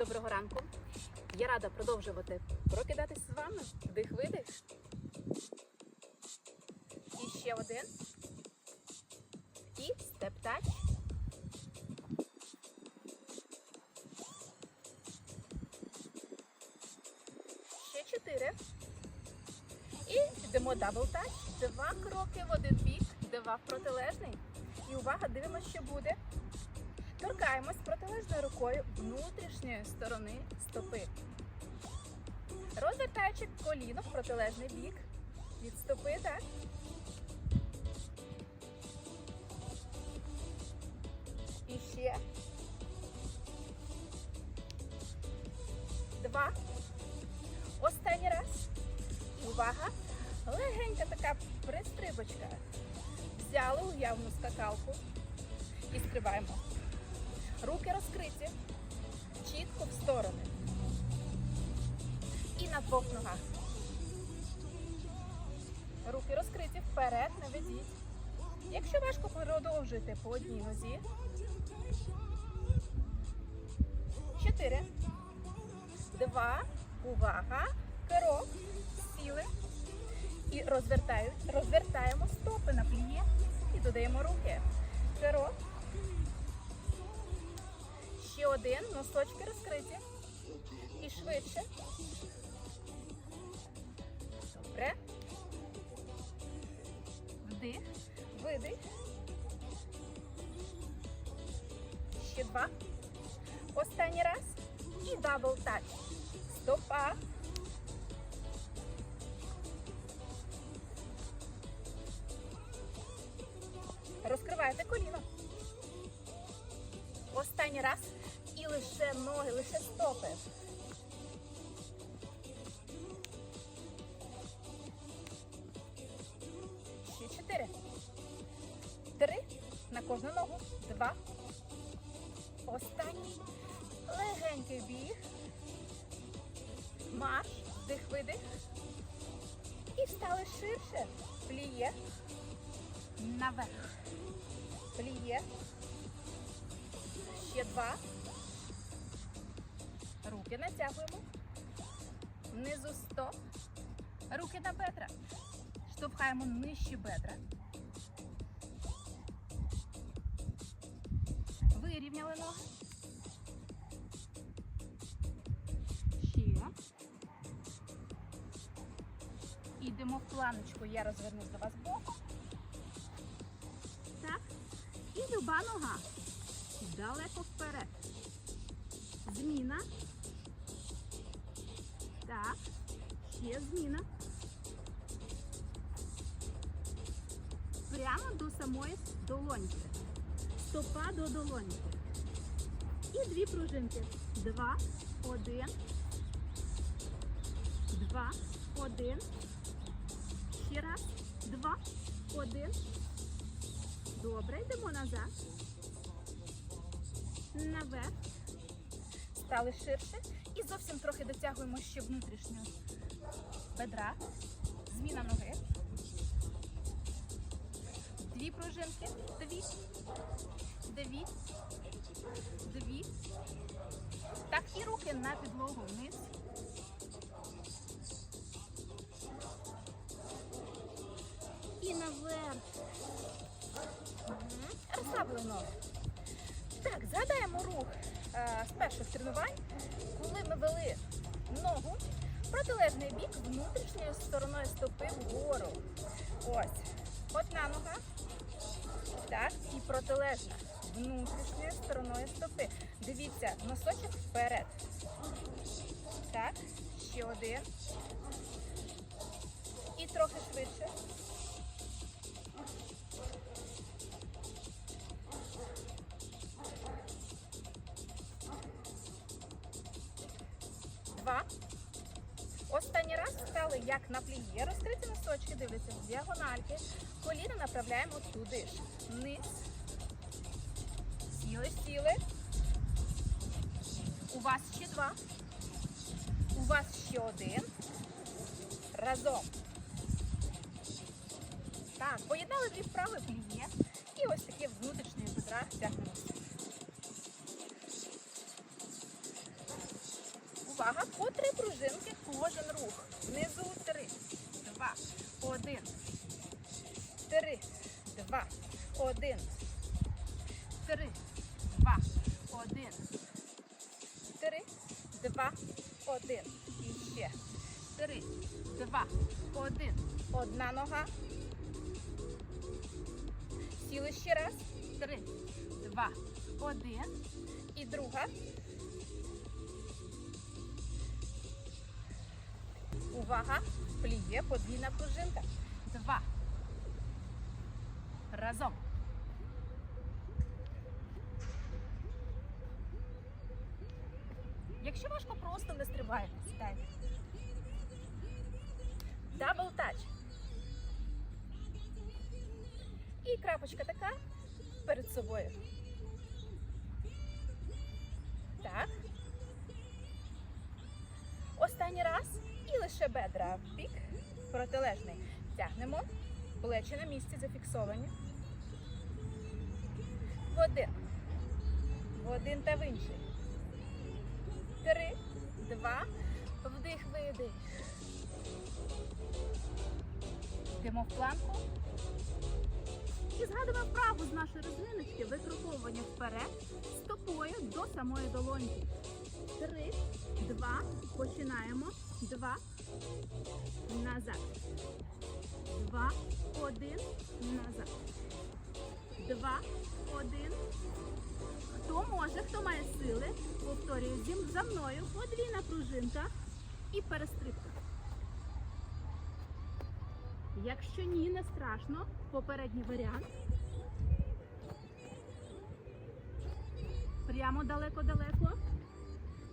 Доброго ранку. Я рада продовжувати прокидатись з вами. Вдих видих. І ще один. І степ тач. Ще чотири. І йдемо дабл тач. Два кроки в один бік, два в протилежний. І увага, дивимося, що буде. Торкаємось протилежною рукою внутрішньої сторони стопи. Розвертаючи коліно в протилежний бік від стопи, так? Розкриті вперед, не. Якщо важко, продовжуйте по одній нозі. Чотири. Два. Увага. Крок. Сіли. І розвертають. Розвертаємо стопи на пліє і додаємо руки. Крок. Ще один, носочки розкриті. І швидше. Видих. Ще два. Останній раз. І дабл тач. Стопа. Розкривайте коліно. Останній раз. І лише ноги, лише стопи. Легенький біг. Марш. Вдих, видих. І встали ширше. Пліє. Наверх. Пліє. Ще два. Руки натягуємо. Внизу стоп. Руки на бедра. Штовхаємо нижче бедра. Йдемо в планочку. Я розвернусь до вас боком. Так. І люба нога. Далеко вперед. Зміна. Так. Ще зміна. Прямо до самої долоньки. Стопа до долоньки. І дві пружинки. Два, один. Два, один. Один. Добре, йдемо назад. Наверх. Стали ширше. І зовсім трохи дотягуємо ще внутрішню бедра. Зміна ноги. Дві пружинки. Дві. Дві. Дві. Так, і руки на підлогу вниз. Розслабили ноги. Так, згадаємо рух е, з перших тренувань, коли ми вели ногу протилежний бік внутрішньою стороною стопи вгору. Ось. Одна нога. Так, і протилежна. Внутрішньою стороною стопи. Дивіться, носочок вперед. Так, ще один. І трохи швидше. Стали як на пліє. Розкриті носочки, дивляться в діагональки. Коліна направляємо туди ж. Вниз. Сіли, сіли. У вас ще два. У вас ще один. Разом. Так, поєднали дві вправи пліє. І ось таке внутрішнє бедра тягнемося. Увага! По три пружинки кожен рух. Внизу три, два, один. Три, два, один. Три, два, один. Три, два, один. І ще. Три, два, один. Одна нога. Сіли ще раз. Три, два, один. І друга. Увага! Пліє подвійна пружинка. Два. Разом. Якщо важко, просто не стрибайте. Стайте. Дабл тач. І крапочка така перед собою. І лише бедра бік протилежний. Тягнемо. Плечі на місці зафіксовані. В один. В один та в інший. Три, два, вдих, видих. Йдемо в планку. І згадуємо вправу з нашої розвиночки. Викруповування вперед стопою до самої долоньки. Три, два, починаємо. Два, назад. Два, один, назад. Два, один. Хто може, хто має сили, повторює за мною. Подвійна пружинка і перестрибка. Якщо ні, не страшно, попередній варіант. Прямо далеко-далеко.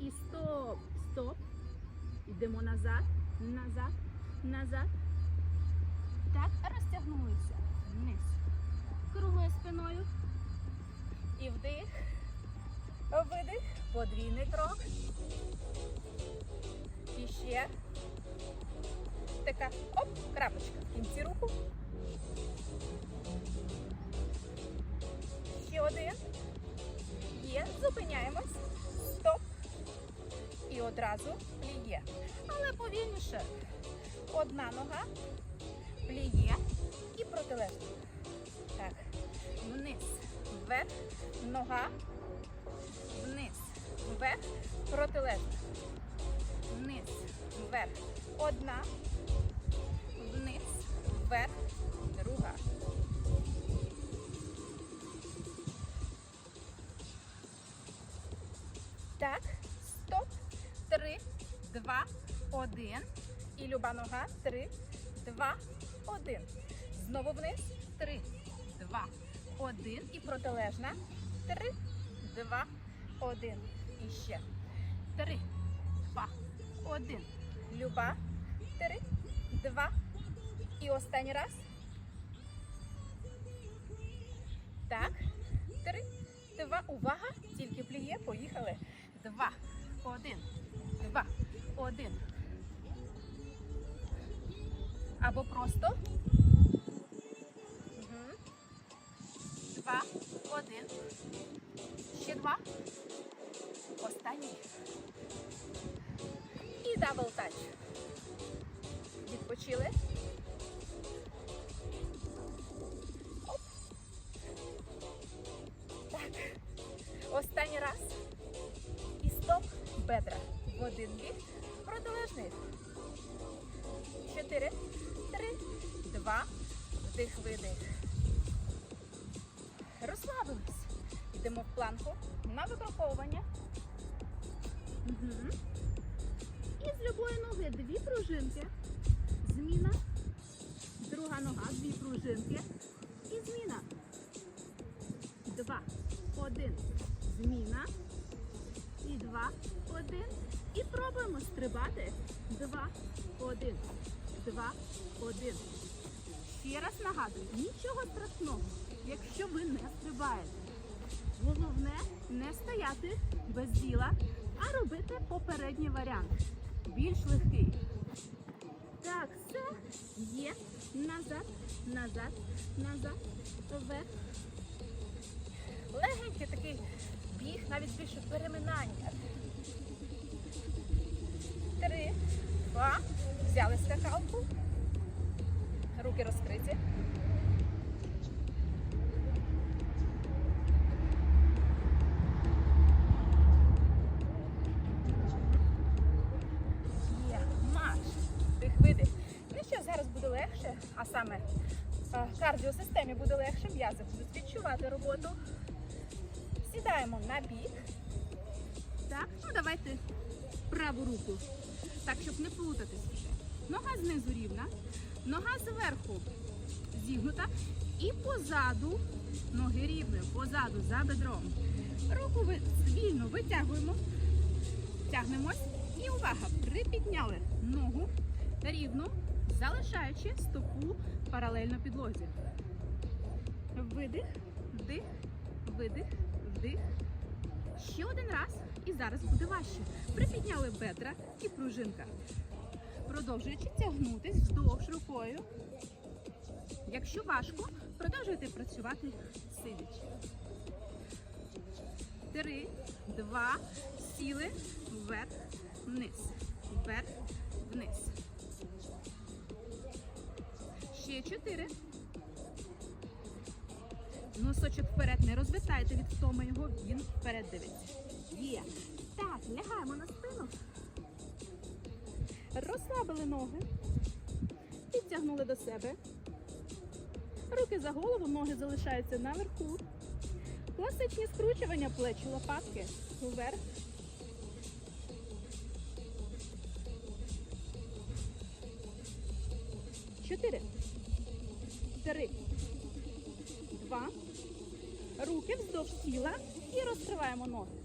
І стоп, стоп. Йдемо назад, назад, назад. Так, розтягнулися. Вниз. Круглою спиною. І вдих. Видих. Подвійний крок. І ще. Така оп, крапочка. В кінці руку. Ще один. Є. Зупиняємось. Стоп. І одразу пліє. Але повільніше. Одна нога. Пліє. І протилежна. Так. Вниз. Вверх. Нога. Вниз. Вверх. Протилежна. Вниз. Вверх. Одна. Вниз. Вверх. Друга. Люба нога. Три, два, один. Знову вниз. Три, два, один. І протилежна. Три, два, один. І ще. Три, два, один. Люба. Три, два. І останній раз. Так. Три, два. Увага. Тільки пліє. Поїхали. Два, один, два, один. Або просто. Два, один. Ще два. Останній. І дабл тач. Відпочили. Оп. Так. Останній раз. І стоп. Бедра. В один бік. Два. Вдих, видих. Розслабились. Йдемо в планку на викруповування. Угу. І з любої ноги дві пружинки. Зміна. Друга нога, дві пружинки. І зміна. Два. Один. Зміна. І два. Один. І пробуємо стрибати. Два. Один. Два. Один. Ще раз нагадую, нічого страшного, якщо ви не стрибаєте. Головне не стояти без діла, а робити попередній варіант. Більш легкий. Так, все є. Назад, назад, назад, вверх. Легенький такий біг, навіть більше переминання. Три, два. Взяли скакалку. Руки розкриті. Є, марш. Тих видих. Ну зараз буде легше, а саме е, кардіосистемі буде легше, м'язи будуть відчувати роботу. Сідаємо на бік. Так, ну давайте праву руку. Так, щоб не плутатись. Нога знизу рівна, нога зверху зігнута і позаду ноги рівною, позаду за бедром. Руку вільно витягуємо, тягнемось і увага! Припідняли ногу рівно, залишаючи стопу паралельно підлозі. Видих, вдих, видих, вдих. Ще один раз і зараз буде важче. Припідняли бедра і пружинка. Продовжуючи тягнутись вздовж рукою. Якщо важко, продовжуйте працювати сидячи. Три, два, сіли, вверх, вниз, вверх, вниз. Ще чотири. Носочок вперед не розвертайте від втоми його, він вперед дивиться. Є. Так, лягаємо на спину. Розслабили ноги. Підтягнули до себе. Руки за голову, ноги залишаються наверху. Класичні скручування плеч, лопатки вверх. Чотири. Три. Два. Руки вздовж тіла і розкриваємо ноги.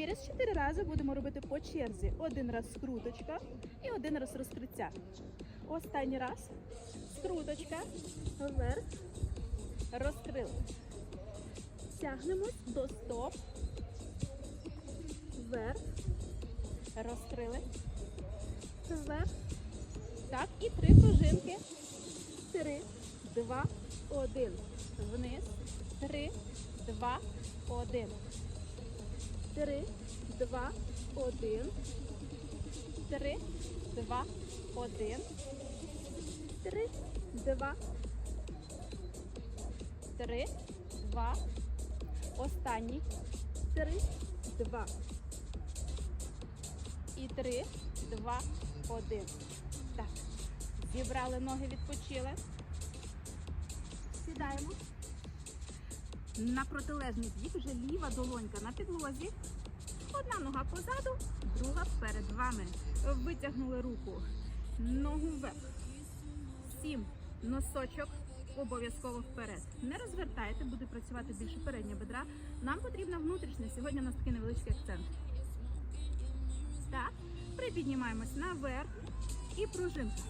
Через чотири рази будемо робити по черзі. Один раз скруточка і один раз розкриття. Останній раз. Скруточка. Вверх. Розкрили. Тягнемось до стоп. Вверх. Розкрили. Вверх. Так, і три пружинки. Три, два, один. Вниз. Три, два, один. Три, два, один. Три, два, один. Три, два. Три, два. Останній. Три, два. І три, два, один. Так. Зібрали ноги, відпочили. Сідаємо. На протилежний бік вже ліва долонька на підлозі. Одна нога позаду, друга перед вами. Витягнули руку. Ногу вверх. Сім. Носочок обов'язково вперед. Не розвертайте, буде працювати більше передня бедра. Нам потрібна внутрішня. Сьогодні у нас такий невеличкий акцент. Так. Припіднімаємось наверх. І пружинка.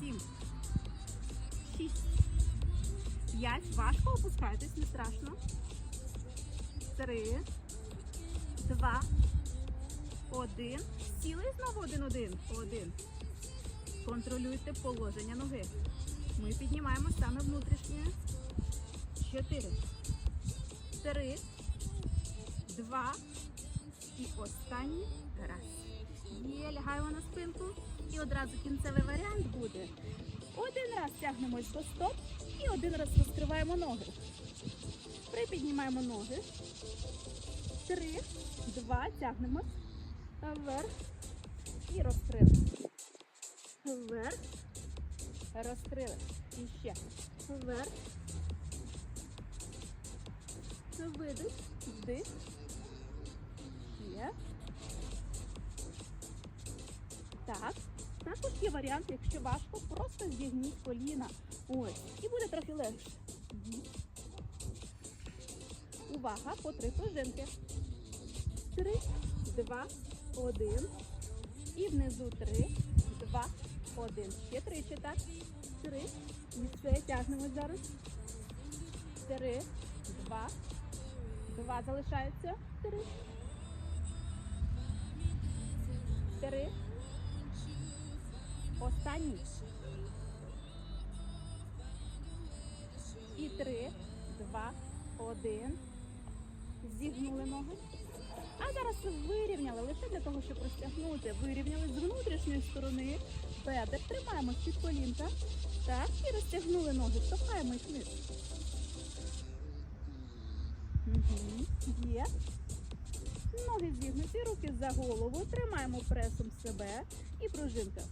Сім. Шість. П'ять. Важко опускайтесь, не страшно. Три. Два. Один. Сіли знову один-один. Один. Контролюйте положення ноги. Ми піднімаємо саме внутрішнє. Чотири. Три. Два. І останній раз. Є, лягаємо на спинку. І одразу кінцевий варіант буде. Один раз тягнемось до стоп і один раз розкриваємо ноги. Припіднімаємо ноги. Три, два, тягнемось. Вверх і розкрили. Вверх. Розкрили. І ще. Вверх. Видих. Вдих. Ще. Так. Є варіант, якщо важко, просто зігніть коліна. Ось. І буде трохи легше. Увага, по три пружинки. Три, два, один. І внизу три, два, один. Ще тричі, так? Три. І тягнемо зараз. Три, два. Два залишається. Три. Три. Останній. І три, два, один. Зігнули ноги. А зараз вирівняли лише для того, щоб розтягнути. Вирівняли з внутрішньої сторони бедер. Тримаємо під колінка. Так, і розтягнули ноги. Штовхаємо їх вниз. Угу. Є. Ноги зігнуті, руки за голову. Тримаємо пресом себе і пружинка.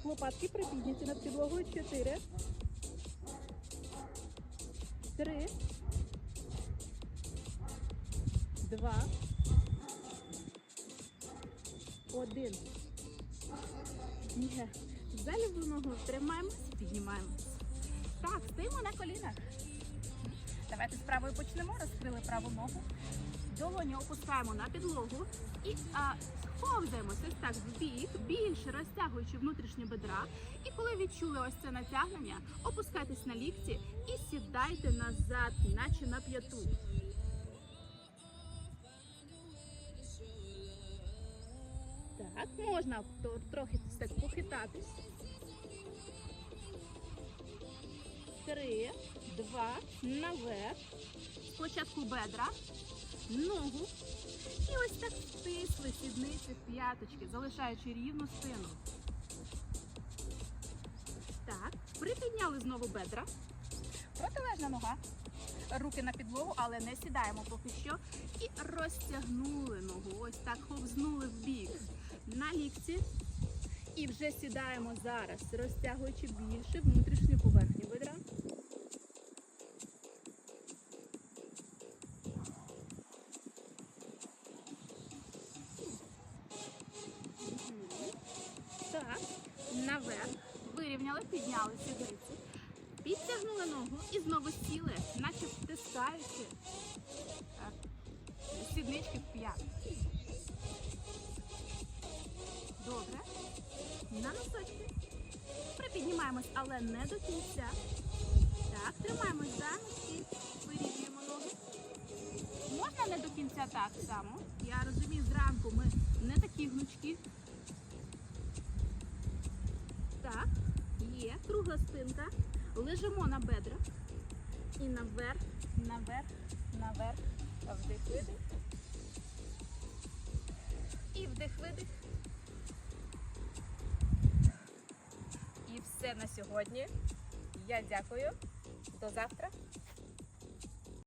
Так, лопатки припідняті над підлогою. Чотири. Три. Два. Один. Є. За ліву ногу тримаємось, піднімаємось. Так, стоїмо на колінах. Давайте з правої почнемо. Розкрили праву ногу. Долоні опускаємо на підлогу і а, сповзаємося ось так в бік, більше розтягуючи внутрішні бедра. І коли відчули ось це натягнення, опускайтесь на лікті і сідайте назад, наче на п'яту. Так, можна трохи так похитатись. Три, два, наверх. Спочатку бедра, ногу. І ось так стисли сідниці п'яточки, залишаючи рівну спину. Так, припідняли знову бедра. Протилежна нога. Руки на підлогу, але не сідаємо поки що. І розтягнули ногу. Ось так ховзнули в бік. На лікті. І вже сідаємо зараз, розтягуючи більше внутрішню поверхню бедра. Не до кінця. Так, тримаємось за ножки, вирівнюємо ноги. Можна не до кінця так само. Я розумію, зранку ми не такі гнучкі. Так, є. Кругла спинка. Лежимо на бедрах. І наверх, наверх, наверх. Вдих, видих. І вдих, видих. Все на сьогодні. Я дякую. До завтра.